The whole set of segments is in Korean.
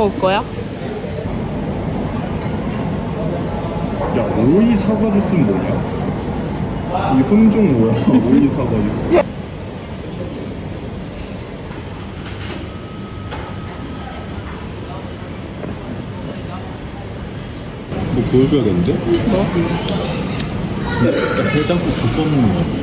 뭐 먹을 거야? 야 오이 사과 주스는 뭐냐? 이 혼종 뭐야? 오이 사과 주스. 뭐 보여줘야겠는데? 뭐? 진짜 해장국 국밥 먹는 거.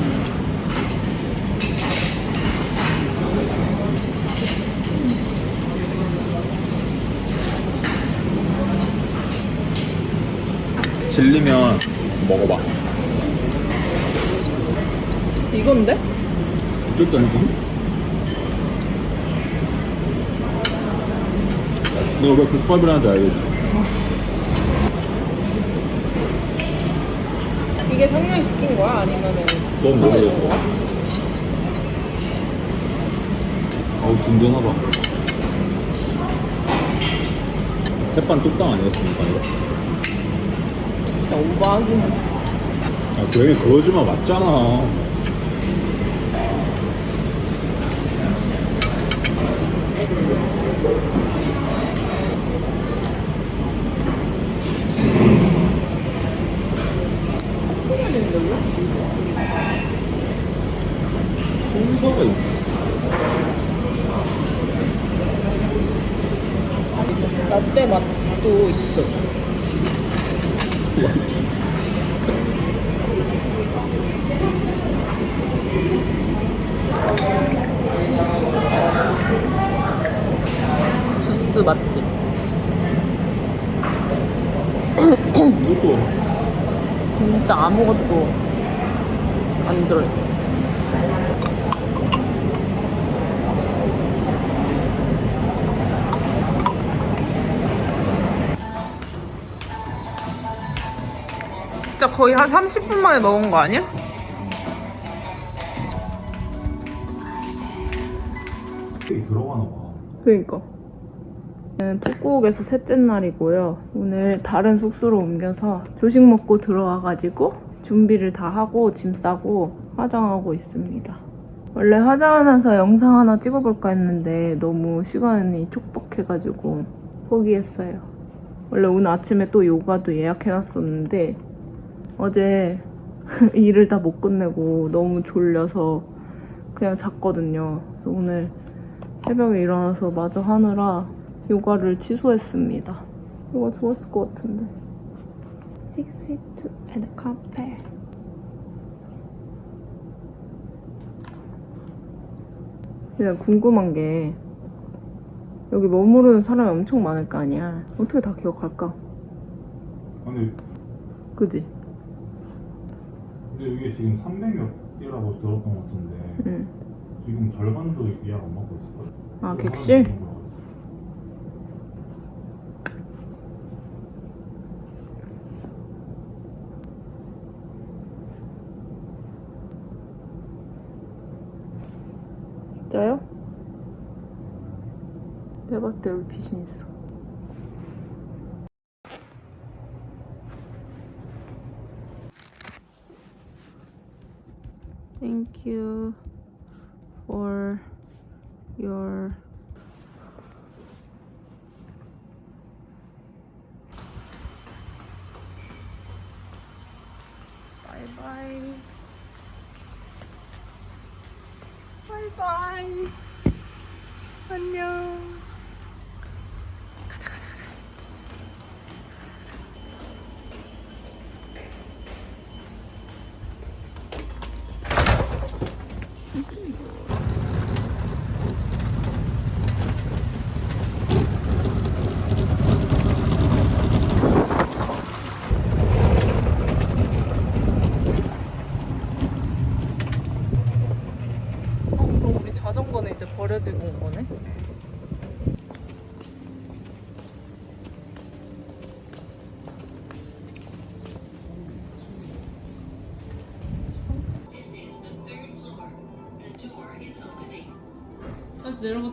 질리면 먹어봐. 이건데? 어쨌든 이거. 너왜 국밥이라는지 알겠지? 이게 상렬 시킨 거야? 아니면은 넌 모르겠어. 어우 든든하다. 햇반 뚝딱 아니었습니까 이거? 오버하긴 해. 아 괜히 그러지 마 맞잖아. 순서가 있 라떼 맛도 있어. 주스 맛집. 이것도 진짜 아무것도 안 들어있어. 진짜 거의 한 30분 만에 먹은 거 아니야? 들어가나 봐. 그니까. 네, tuk국에서 셋째 날이고요. 오늘 다른 숙소로 옮겨서 조식 먹고 들어와가지고 준비를 다 하고 짐 싸고 화장하고 있습니다. 원래 화장하면서 영상 하나 찍어볼까 했는데 너무 시간이 촉박해가지고 포기했어요. 원래 오늘 아침에 또 요가도 예약해놨었는데 어제 일을 다 못 끝내고 너무 졸려서 그냥 잤거든요. 그래서 오늘 새벽에 일어나서 마저 하느라 요가를 취소했습니다. 요가 좋았을 것 같은데. Six feet at the carpet. 그냥 궁금한 게 여기 머무르는 사람이 엄청 많을 거 아니야. 어떻게 다 기억할까? 근데 그지? 근데 이게 지금 300몇 개라고 들었던 것 같은데 응. 지금 절반도 예약 안 받고 있을걸? 아, 객실? 진짜요? 내가 봤을 때 여기 귀신 있어. Thank you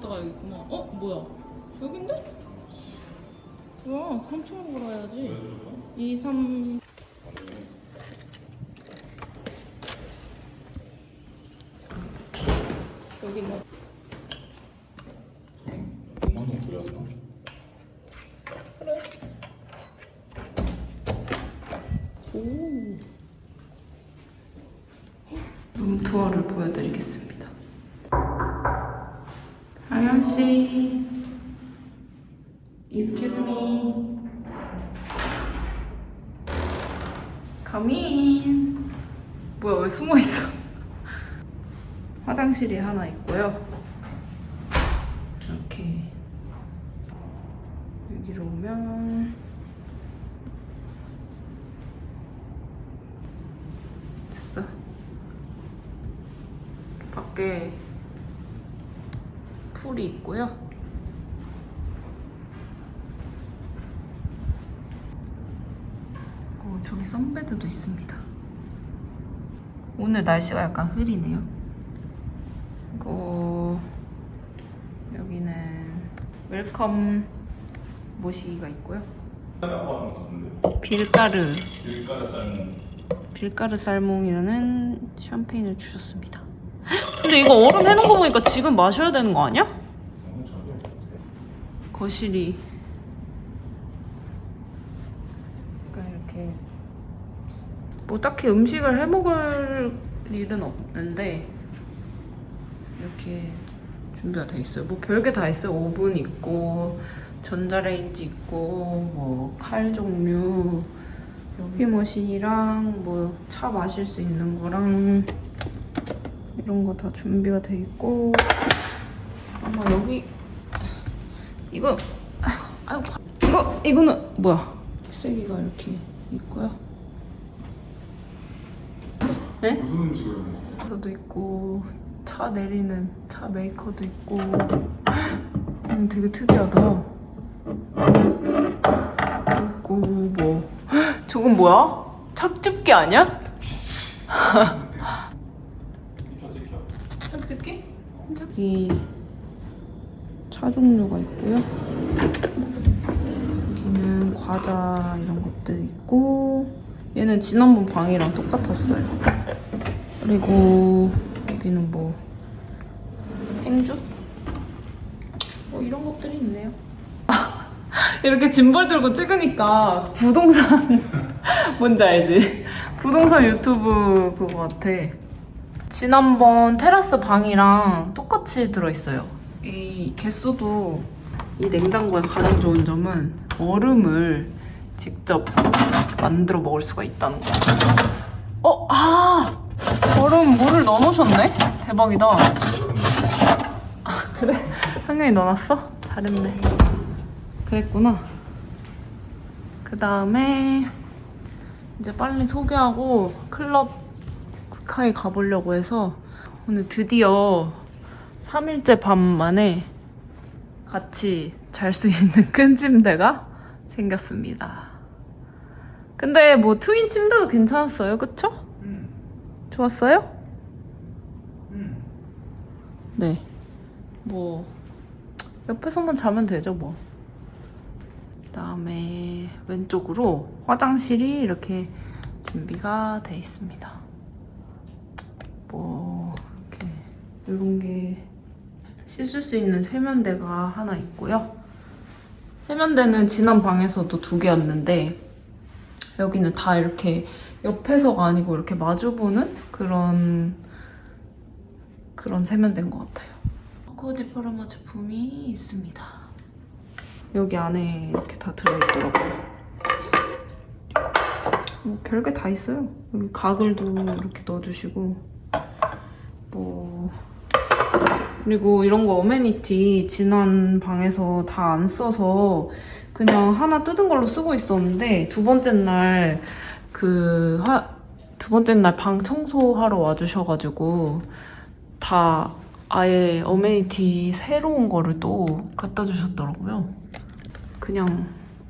갔다가 여기 있구나. 어? 뭐야? 여긴데? 뭐야? 3층으로 걸어야지. 2, 3. 여기는 화장실이 하나 있고요. 이렇게 여기로 오면 됐어. 밖에 풀이 있고요. 어, 저기 선베드도 있습니다. 오늘 날씨가 약간 흐리네요. 그리고 여기는 웰컴 모시기가 있고요. 빌가르 빌가르 살몽이라는 샴페인을 주셨습니다. 근데 이거 얼음 해놓은 거 보니까 지금 마셔야 되는 거 아니야? 거실이 약간 이렇게 뭐 딱히 음식을 해 먹을 일은 없는데 이렇게 준비가 돼 있어요. 뭐 별게 다 있어요. 오븐 있고 전자레인지 있고 뭐 칼 종류 여기 머신이랑 뭐 차 마실 수 있는 거랑 이런 거 다 준비가 돼 있고 아마 여기 이거 아이고 아이고 이거 이거는 뭐야 세기가 이렇게 있고요. 네? 무슨 음식을 먹어? 저도 있고 차 내리는 차 메이커도 있고 음, 되게 특이하다 있고 뭐 저건 뭐야? 착즙기 아니야? 착즙기? 여기 차 종류가 있고요 여기는 과자 이런 것들 있고 얘는 지난번 방이랑 똑같았어요 그리고 여기는 뭐 행주? 뭐 이런 것들이 있네요. 이렇게 짐벌 들고 찍으니까 부동산 뭔지 알지? 부동산 유튜브 그거 같아. 지난번 테라스 방이랑 똑같이 들어있어요. 이 개수도 이 냉장고의 가장 좋은 점은 얼음을 직접 만들어 먹을 수가 있다는 거. 어, 아! 얼음 물을 넣어 놓으셨네? 대박이다. 아, 그래? 한경이 넣어놨어? 잘했네. 그랬구나. 그 다음에 이제 빨리 소개하고 클럽 국카에 가보려고 해서 오늘 드디어 3일째 밤 만에 같이 잘 수 있는 큰 침대가 생겼습니다. 근데 뭐 트윈 침대도 괜찮았어요, 그쵸? 응. 좋았어요? 응. 네. 뭐 옆에서만 자면 되죠, 뭐. 그다음에 왼쪽으로 화장실이 이렇게 준비가 돼 있습니다. 뭐 이렇게 이런 게 씻을 수 있는 세면대가 하나 있고요. 세면대는 지난 방에서도 두 개였는데 여기는 다 이렇게 옆에서가 아니고 이렇게 마주보는 그런 그런 세면대인 것 같아요. 코디 파르마 제품이 있습니다. 여기 안에 이렇게 다 들어있더라고요. 뭐 별게 다 있어요. 여기 가글도 이렇게 넣어주시고 뭐 그리고 이런 거 어메니티 지난 방에서 다 안 써서 그냥 하나 뜯은 걸로 쓰고 있었는데 두 번째 날 그 두 번째 날 방 청소하러 와주셔가지고 다 아예 어메니티 새로운 거를 또 갖다 주셨더라고요. 그냥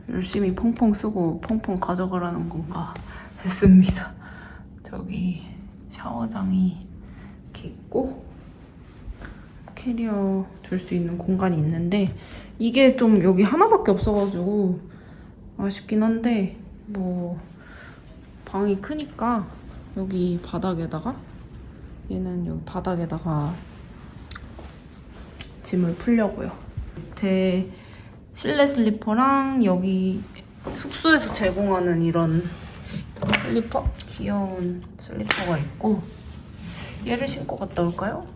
열심히 펑펑 쓰고 펑펑 가져가라는 건가 했습니다. 저기 샤워장이 이렇게 있고 캐리어 둘 수 있는 공간이 있는데 이게 좀 여기 하나밖에 없어가지고 아쉽긴 한데 뭐 방이 크니까 여기 바닥에다가 얘는 여기 바닥에다가 짐을 풀려고요. 제 실내 슬리퍼랑 여기 숙소에서 제공하는 이런 슬리퍼? 귀여운 슬리퍼가 있고 얘를 신고 갔다 올까요?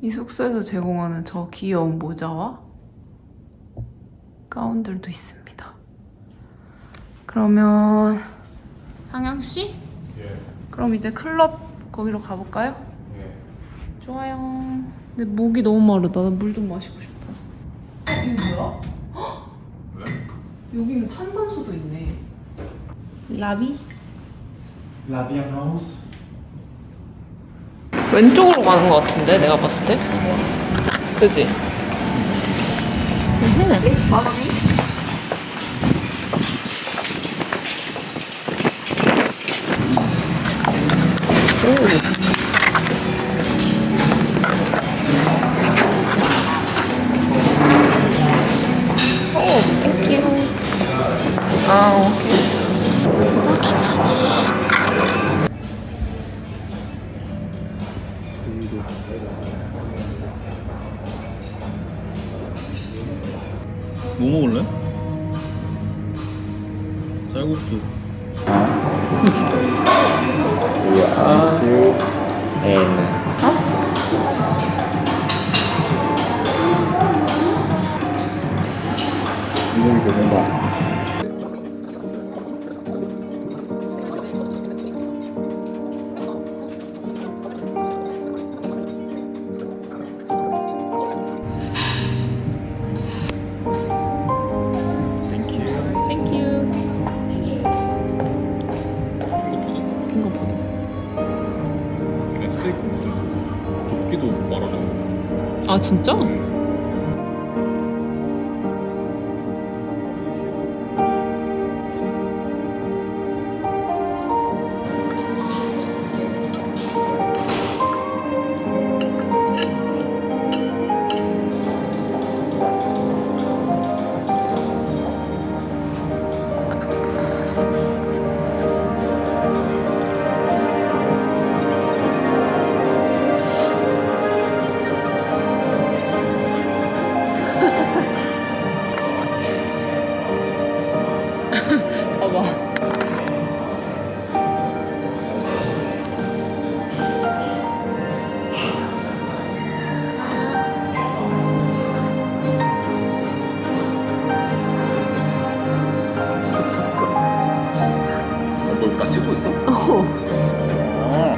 이 숙소에서 제공하는 저 귀여운 모자와 가운들도 있습니다. 그러면 상영 씨? 예. 그럼 이제 클럽 거기로 가볼까요? 예. 좋아요. 근데 목이 너무 마르다. 나 물 좀 마시고 싶어. 이거 뭐야? 왜? 여기는 탄산수도 있네. 라비? 라비앙 하우스. 왼쪽으로 가는 것 같은데 내가 봤을 때. 그지? 오, 아, 오케이. 무슨 굽기도 말하네 아, 진짜? 봐 아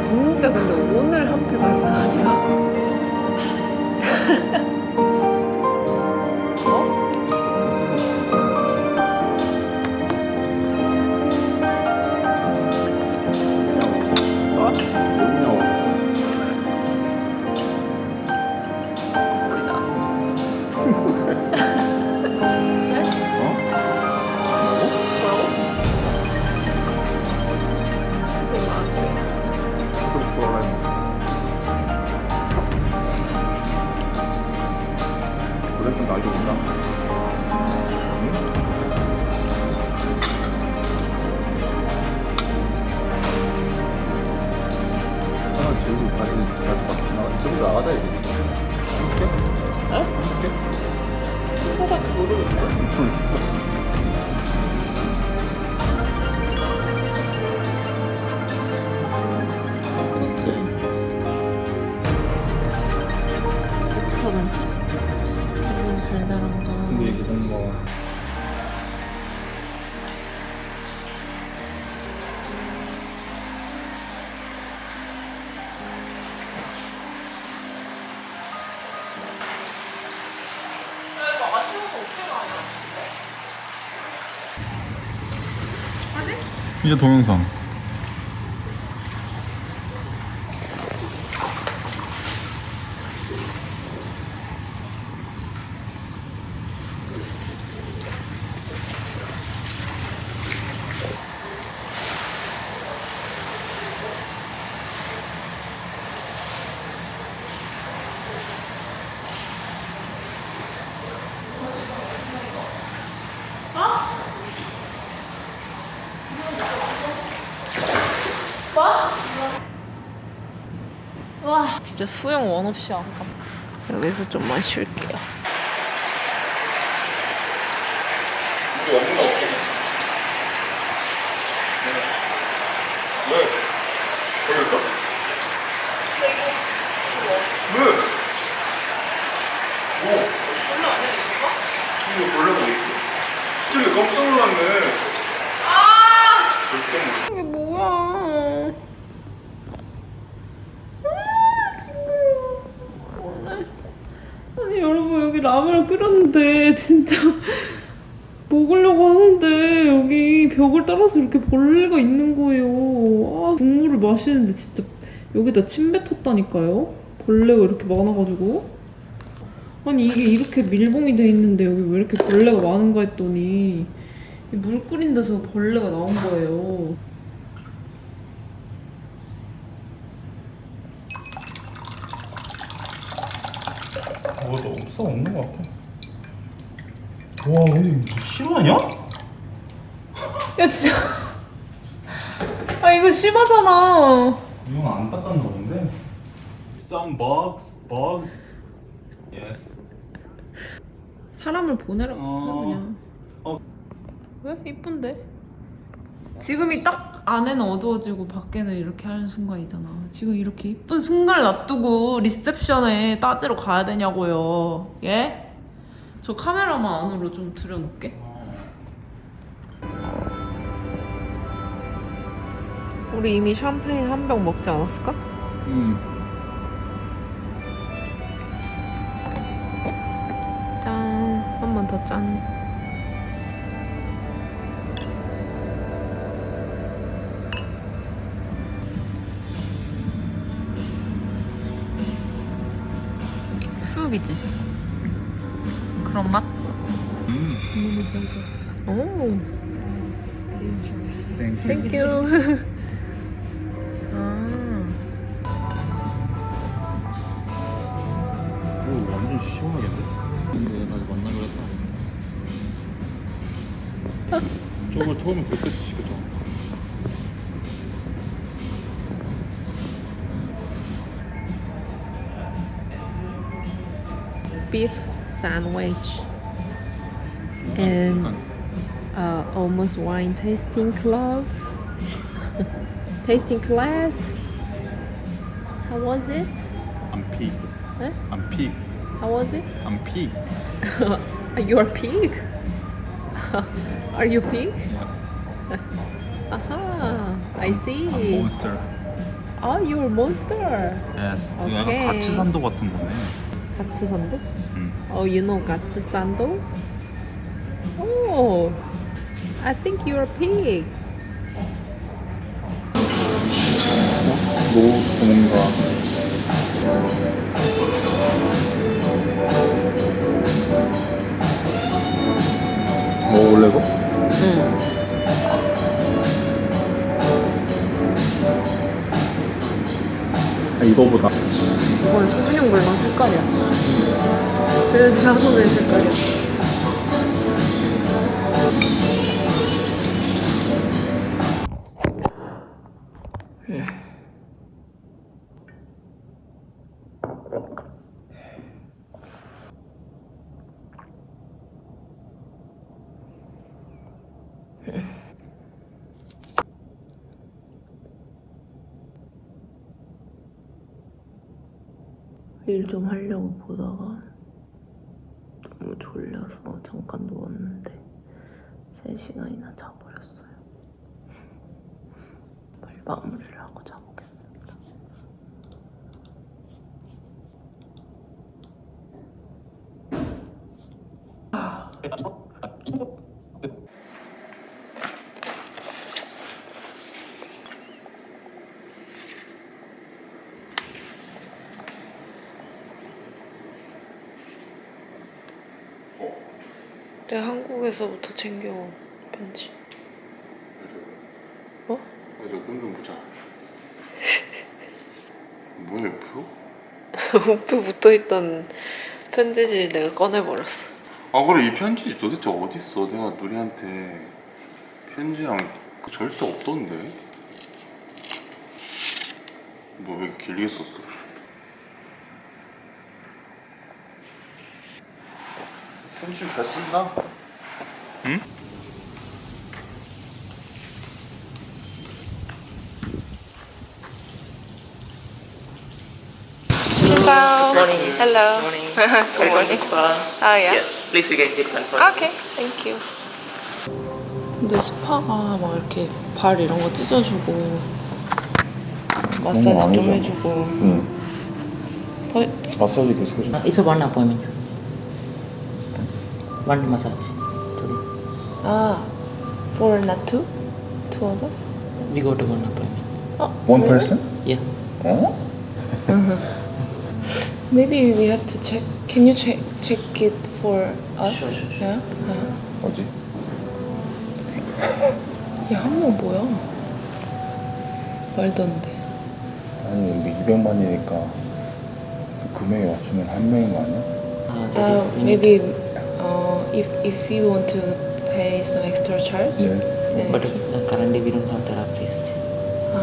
진짜 근데 오늘 하필 발견하냐? 하나 지우고 다시 다시 바나 이쪽으로 나가자 이제. 그렇지. 이제 동영상 와, 진짜 수영 원 없이 안 가. 여기서 좀만 쉴게요. 왜? 걸렸어? 깜짝 놀랐네. 이게 뭐야? 아니 여러분 여기 라면을 끓였는데 진짜 먹으려고 하는데 여기 벽을 따라서 이렇게 벌레가 있는 거예요. 아, 국물을 마시는데 진짜 여기다 침 뱉었다니까요. 벌레가 이렇게 많아가지고. 아니 이게 이렇게 밀봉이 돼 있는데 여기 왜 이렇게 벌레가 많은가 했더니 이물 끓인 데서 벌레가 나온 거예요. 없어 없는 것 같아. 와 근데 이거 실화냐? 야 진짜 아 이거 심하잖아 이건 안 닦았나 본데? Some bugs, bugs. Yes. 사람을 보내라고 어. 그냥 어. 왜? 이쁜데? 지금이 딱 안에는 어두워지고 밖에는 이렇게 하는 순간이잖아 지금 이렇게 이쁜 순간을 놔두고 리셉션에 따지러 가야 되냐고요 예? 저 카메라만 안으로 좀 들여놓게 우리 이미 샴페인 한 병 먹지 않았을까? 음. 짠. 한 번 더 짠. 수육이지? 그런 맛? 음. 오, 땡큐. 땡큐. 아, 오 완전 시원하겠네. 근데 나도 만나기로 했다 저걸 그 세트 시켰죠. beef sandwich and uh, almost wine tasting club tasting class how was it I'm pig. Huh? I'm pig. how was it I'm pig. are you a pig are you pig aha I see 몬스터. oh you're a monster Yes. 이거 약간 오케이. 가츠산도 같은 거네. 가츠산도 음. Oh, you know Gatsusando? Oh, I think you're a pig. 노 뭔가. 먹어볼래 이거? 응. 아, 이거보다. 이건 소분용 물랑 색깔이야. 그래서 자손의 색깔이야. 일 좀 하려고 보다가 너무 졸려서 잠깐 누웠는데 3시간이나 자버렸어요. 빨리 마무리를 하고 자보 한국에서부터 챙겨온 편지. 어? 맞아, 꿈좀 보자. 뭐야, 표? 우표 붙어있던 편지지 내가 꺼내버렸어. 아, 그래, 이 편지 도대체 어딨어? 내가 누리한테 편지랑 그 절대 없던데? 뭐, 왜 길게 썼어? 편지 잘 쓴다? Hello. Morning. Hello. Morning. Good morning. Oh yeah. Yes. Please you can sit confirm. Okay. Thank you. 근데 스파가 막 이렇게 발 이런 거 찢어주고 마사지 좀 아니죠. 해주고 응. 더- 마사지 계속 해줘. It's a one appointment. One massage. 아, for not two? Two of us? We go to one appointment. 어, One really? person? Yeah. 어? Maybe we have to check. Can you check check it for us? Sure, sure, sure. Yeah. yeah. 뭐지? 야, 한번 뭐야? 말도 안 돼. 아니 우리 200만이니까 그 금액에 맞추면 한 명인 거 아니야? Uh, that Uh, is- we need- maybe uh, if if you want to pay some extra charge. 예. But uh, currently we don't have therapist. 아,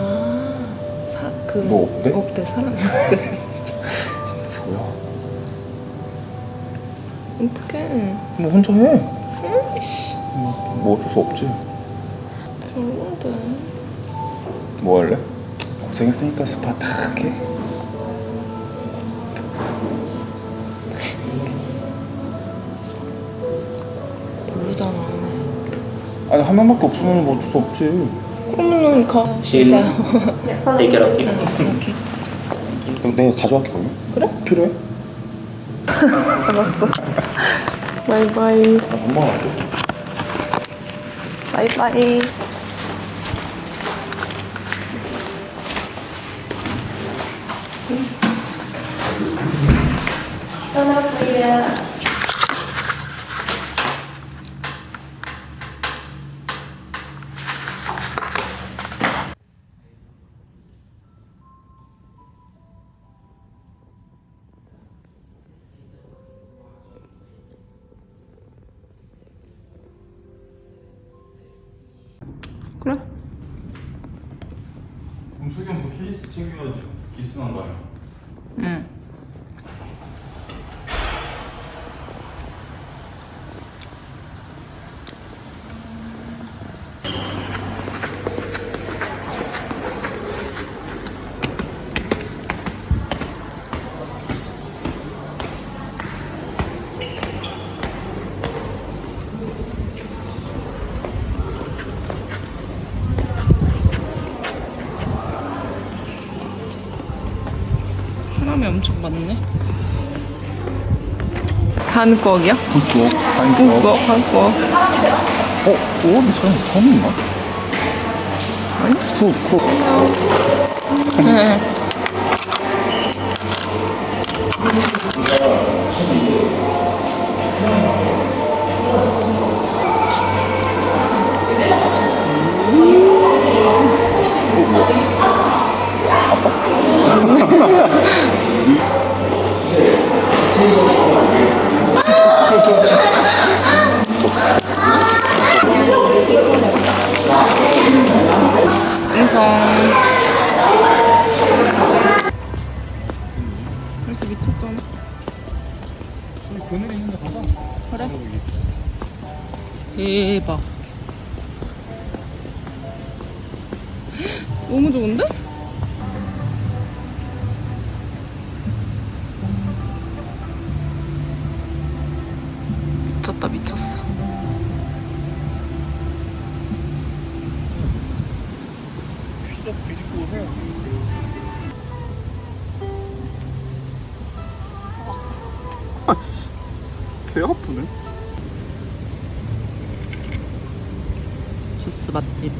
사, 그 뭐 없대? 없대 사람. 뭐야? 어떡해. 뭐 혼자 해. 씨, 뭐 어쩔 수 없지. 별론데. 뭐 할래? 고생했으니까 스파 탁 해. 아니 한 명밖에 없으면 뭐 어쩔 수 없지. 그러면은 가. 진짜. take care of you. 오케이. 그럼 내가 가져갈게 그러면. 그래? 필요해? 알았어. 바이바이. 한번 할게. 바이바이. 그래? 많네. 한국이요? 한국. 한국. 한국, 한국. 어? 어디 사람 있나? 아니? 쿡, 쿡. 음성. 벌써 미쳤잖아. 그늘이 있는데 가자. 그래? 대박. 너무 좋은데? 주스 맛집.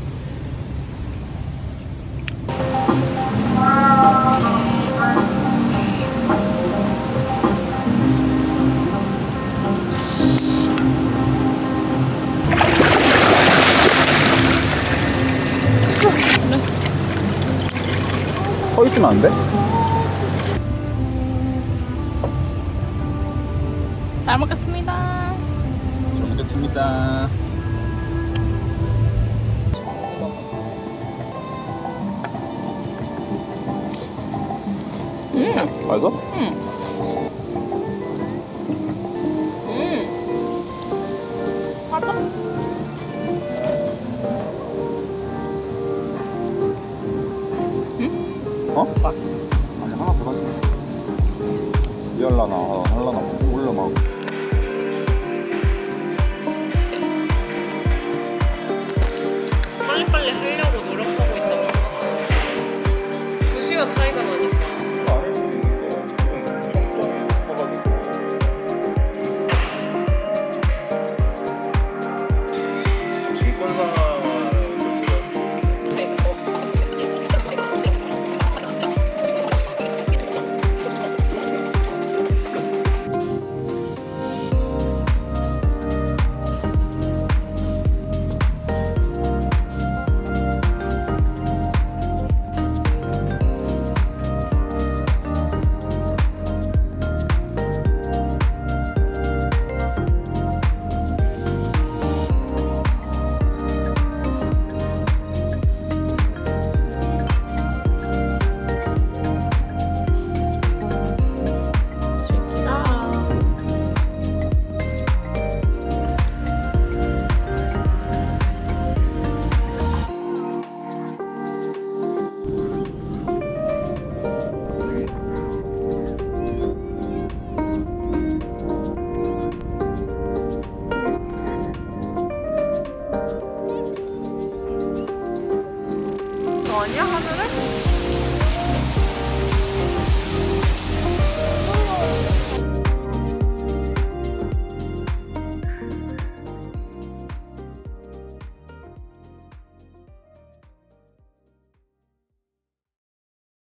서 있으면 안 돼? 어? 딱. 아니, 하나 더 가지. 열라나 할라나, 올라 뭐, 막. 빨리빨리 하려고